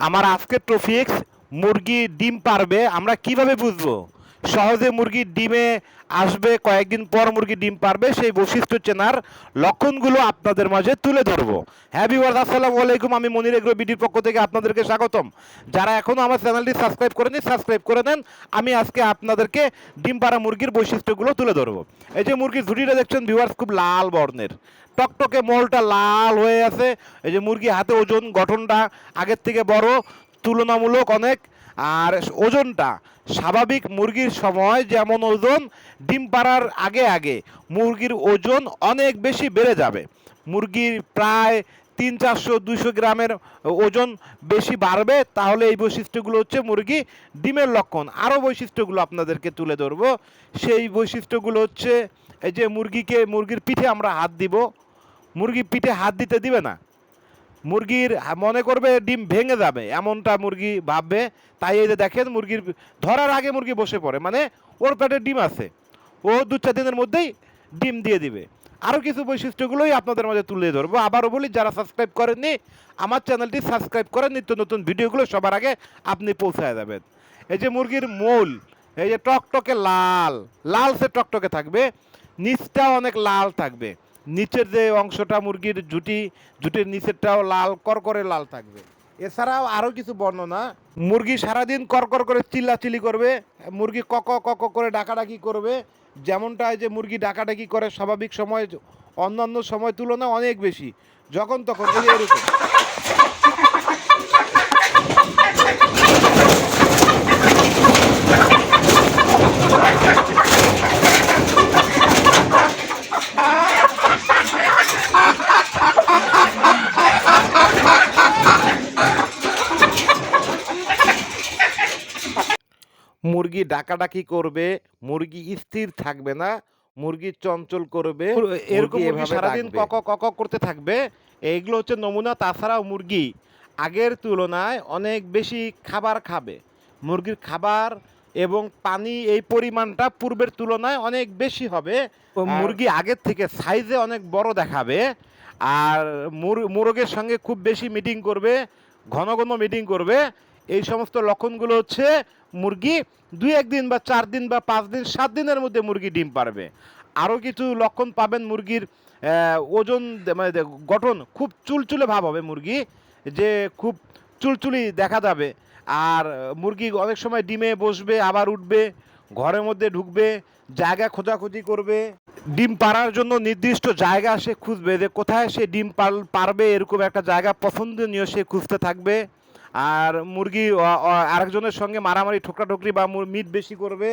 আমার আজকের ট্রফিক্স মুরগি ডিম পারবে আমরা কীভাবে বুঝব? সহজে মুরগির ডিমে আসবে, কয়েকদিন পর মুরগি ডিম পারবে, সেই বৈশিষ্ট্য চেনার লক্ষণগুলো আপনাদের মাঝে তুলে ধরবো। হ্যাঁ ভিউয়ার্স আসসালামু আলাইকুম, আমি মনির এগ্রো বিডির পক্ষ থেকে আপনাদেরকে স্বাগতম। যারা এখনও আমার চ্যানেলটি সাবস্ক্রাইব করেনি, সাবস্ক্রাইব করে নেন। আমি আজকে আপনাদেরকে ডিম পাড়া মুরগির বৈশিষ্ট্যগুলো তুলে ধরবো। এই যে মুরগির ঝুটিটা দেখছেন ভিউয়ার্স খুব লাল বর্ণের। টকটকে মলটা লাল হয়ে আছে। এই যে মুরগি হাতে ওজন গঠনটা আগের থেকে বড়, তুলনামূলক অনেক। আর ওজনটা স্বাভাবিক মুরগির সময় যেমন ওজন, ডিম পাড়ার আগে আগে মুরগির ওজন অনেক বেশি বেড়ে যাবে। মুরগির প্রায় তিন চারশো দুশো গ্রামের ওজন বেশি বাড়বে, তাহলে এই বৈশিষ্ট্যগুলো হচ্ছে মুরগি ডিমের লক্ষণ। আরও বৈশিষ্ট্যগুলো আপনাদেরকে তুলে ধরবো। সেই বৈশিষ্ট্যগুলো হচ্ছে এই যে মুরগিকে, মুরগির পিঠে আমরা হাত দিব। মুরগি পিঠে হাত দিতে দিবে না। মুরগির মনে করবে ডিম ভেঙে যাবে, এমনটা মুরগি ভাববে। তাই এই যে দেখেন মুরগির ধরার আগে মুরগি বসে পড়ে মানে ওর পেটে ডিম আছে, ও দু চার দিনের মধ্যেই ডিম দিয়ে দিবে। আরও কিছু বৈশিষ্ট্যগুলোই আপনাদের মাঝে তুলে ধরবো। আবারও বলি, যারা সাবস্ক্রাইব করেননি, আমার চ্যানেলটি সাবস্ক্রাইব করেন, নিত্য নতুন ভিডিওগুলো সবার আগে আপনি পৌঁছায় যাবেন। এই যে মুরগির মূল, এই যে টকটকে লাল লাল সে টকটকে থাকবে, নিচটাও অনেক লাল থাকবে। নিচের যে অংশটা মুরগির জুটি, জুটির নিচেরটাও লাল করকরে লাল থাকবে। এছাড়াও আরও কিছু বর্ণনা। মুরগি সারাদিন করকর করে চিল্লাচিল্লি করবে, মুরগি কক কক করে ডাকাডাকি করবে। যেমনটা যে মুরগি ডাকাডাকি করে স্বাভাবিক সময়, অন্যান্য সময় তুলনায় অনেক বেশি, যখন তখন এরকম। মুরগি ডাকাডাকি করবে মুরগি স্থির থাকবে না মুরগি চঞ্চল করবে এরকম সারাদিন কক কক করতে থাকবে। এইগুলো হচ্ছে নমুনা তাছাড়াও মুরগি আগের তুলনায় অনেক বেশি খাবার খাবে। মুরগির খাবার এবং পানি এই পরিমাণটা পূর্বের তুলনায় অনেক বেশি হবে। মুরগি আগের থেকে সাইজে অনেক বড় দেখাবে। আর মুর- মুরগের সঙ্গে খুব বেশি মিটিং করবে ঘন ঘন মিটিং করবে। এই সমস্ত লক্ষণগুলো হচ্ছে মুরগি দুই একদিন বা চার দিন বা পাঁচ দিন, সাত দিনের মধ্যে মুরগি ডিম পারবে। আরও কিছু লক্ষণ পাবেন মুরগির ওজন মানে গঠন খুব চুলচুলে ভাব হবে মুরগি, যে খুব চুলচুলি দেখা যাবে। আর মুরগি অনেক সময় ডিমে বসবে, আবার উঠবে, ঘরের মধ্যে ঢুকবে, জায়গা খোঁজাখুঁজি করবে। ডিম পাড়ার জন্য নির্দিষ্ট জায়গা সে খুঁজবে, যে কোথায় সে ডিম পারবে, এরকম একটা জায়গা পছন্দনীয় সে খুঁজতে থাকবে। আর মুরগি আরেকজনের সঙ্গে মারামারি ঠোকরাঠুকরি বা মিট বেশি করবে।